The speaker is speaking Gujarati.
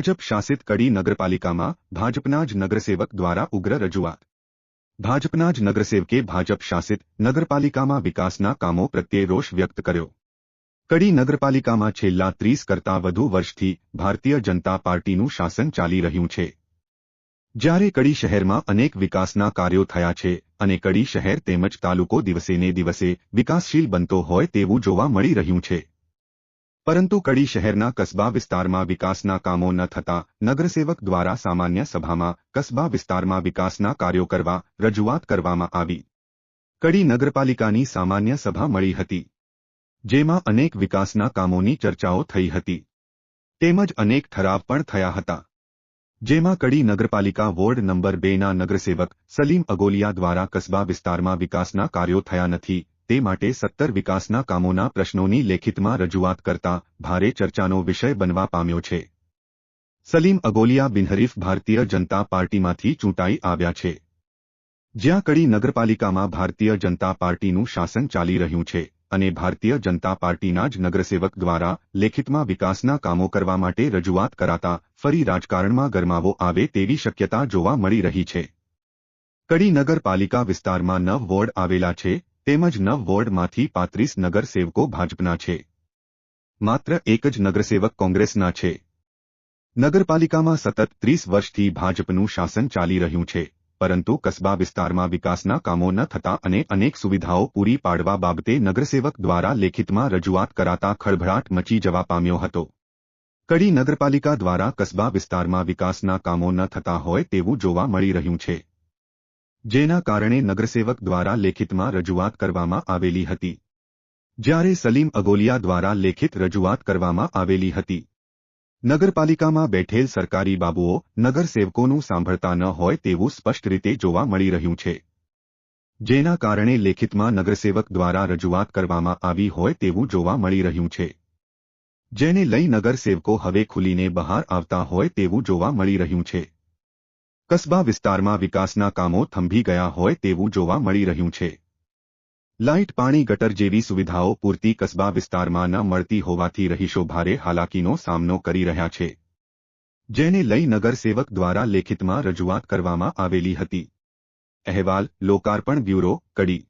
ભાજપ શાસિત કડી નગરપાલિકામાં ભાજપના જ નગરસેવક દ્વારા ઉગ્ર રજૂઆત. ભાજપના જ નગરસેવકે ભાજપ શાસિત નગરપાલિકામાં વિકાસના કામો પ્રત્યે રોષ વ્યક્ત કર્યો. કડી નગરપાલિકામાં છેલ્લા ત્રીસ કરતાં વધુ વર્ષથી ભારતીય જનતા પાર્ટીનું શાસન ચાલી રહ્યું છે. જ્યારે કડી શહેરમાં અનેક વિકાસના કાર્યો થયા છે અને કડી શહેર તેમજ તાલુકો દિવસેને દિવસે વિકાસશીલ બનતો હોય તેવું જોવા મળી રહ્યું છે. પરંતુ કડી શહેરના કસ્બા વિસ્તારમાં વિકાસના કામો ન થતા નગરસેવક દ્વારા સામાન્ય સભામાં કસ્બા વિસ્તારમાં વિકાસના કાર્યો કરવા રજૂઆત કરવામાં આવી. કડી નગરપાલિકાની સામાન્ય સભા મળી હતી, જેમાં અનેક વિકાસના કામોની ચર્ચાઓ થઈ હતી. તેમજ અનેક ઠરાવ પણ થયા હતા, જેમાં કડી નગરપાલિકા વોર્ડ નંબર બેના નગરસેવક સલીમ અગોલિયા દ્વારા કસ્બા વિસ્તારમાં વિકાસના કાર્યો થયા નથી. તે માટે સત્તર વિકાસના કામોના પ્રશ્નોની લેખિતમાં રજૂઆત કરતા ભારે ચર્ચાનો વિષય બનવા પામ્યો છે. સલીમ અગોલિયા બિનહરીફ ભારતીય જનતા પાર્ટીમાંથી ચૂંટાઈ આવ્યા છે. જ્યાં કડી નગરપાલિકામાં ભારતીય જનતા પાર્ટીનું શાસન ચાલી રહ્યું છે અને ભારતીય જનતા પાર્ટીના જ નગરસેવક દ્વારા લેખિતમાં વિકાસના કામો કરવા માટે રજૂઆત કરાતા ફરી રાજકારણમાં ગરમાવો આવે તેવી શક્યતા જોવા મળી રહી છે. કડી નગરપાલિકા વિસ્તારમાં નવ વોર્ડ આવેલા છે તેમજ નવ વોર્ડમાંથી પાંત્રીસ નગરસેવકો ભાજપના છે. માત્ર એક જ નગરસેવક કોંગ્રેસના છે. નગરપાલિકામાં સતત ત્રીસ વર્ષથી ભાજપનું શાસન ચાલી રહ્યું છે, પરંતુ કસ્બા વિસ્તારમાં વિકાસના કામો ન થતા અને અનેક સુવિધાઓ પૂરી પાડવા બાબતે નગરસેવક દ્વારા લેખિતમાં રજૂઆત કરાતા ખળભળાટ મચી જવા પામ્યો હતો. કડી નગરપાલિકા દ્વારા કસ્બા વિસ્તારમાં વિકાસના કામો ન થતા હોય તેવું જોવા મળી રહ્યું છે. જેના કારણે નગરસેવક દ્વારા લેખિતમાં રજૂઆત કરવામાં આવેલી હતી. જ્યારે સલીમ અગોલિયા દ્વારા લેખિત રજૂઆત કરવામાં આવેલી હતી. નગરપાલિકામાં બેઠેલ સરકારી બાબુઓ નગરસેવકોનું સાંભળતા ન હોય તેવું સ્પષ્ટ રીતે જોવા મળી રહ્યું છે. જેના કારણે લેખિતમાં નગરસેવક દ્વારા રજૂઆત કરવામાં આવી હોય તેવું જોવા મળી રહ્યું છે. જેને લઈ નગરસેવકો હવે ખુલીને બહાર આવતા હોય તેવું જોવા મળી રહ્યું છે. કસ્બા વિસ્તારમાં વિકાસના કામો થંભી ગયા હોય તેવું જોવા મળી રહ્યું છે. લાઇટ પાણી ગટર જેવી સુવિધાઓ પૂરતી કસ્બા વિસ્તારમાં ન મળતી હોવાથી રહીશો ભારે હાલાકીનો સામનો કરી રહ્યા છે. જેને લઈ નગરસેવક દ્વારા લેખિતમાં રજૂઆત કરવામાં આવેલી હતી. અહેવાલ, લોકાર્પણ બ્યુરો, કડી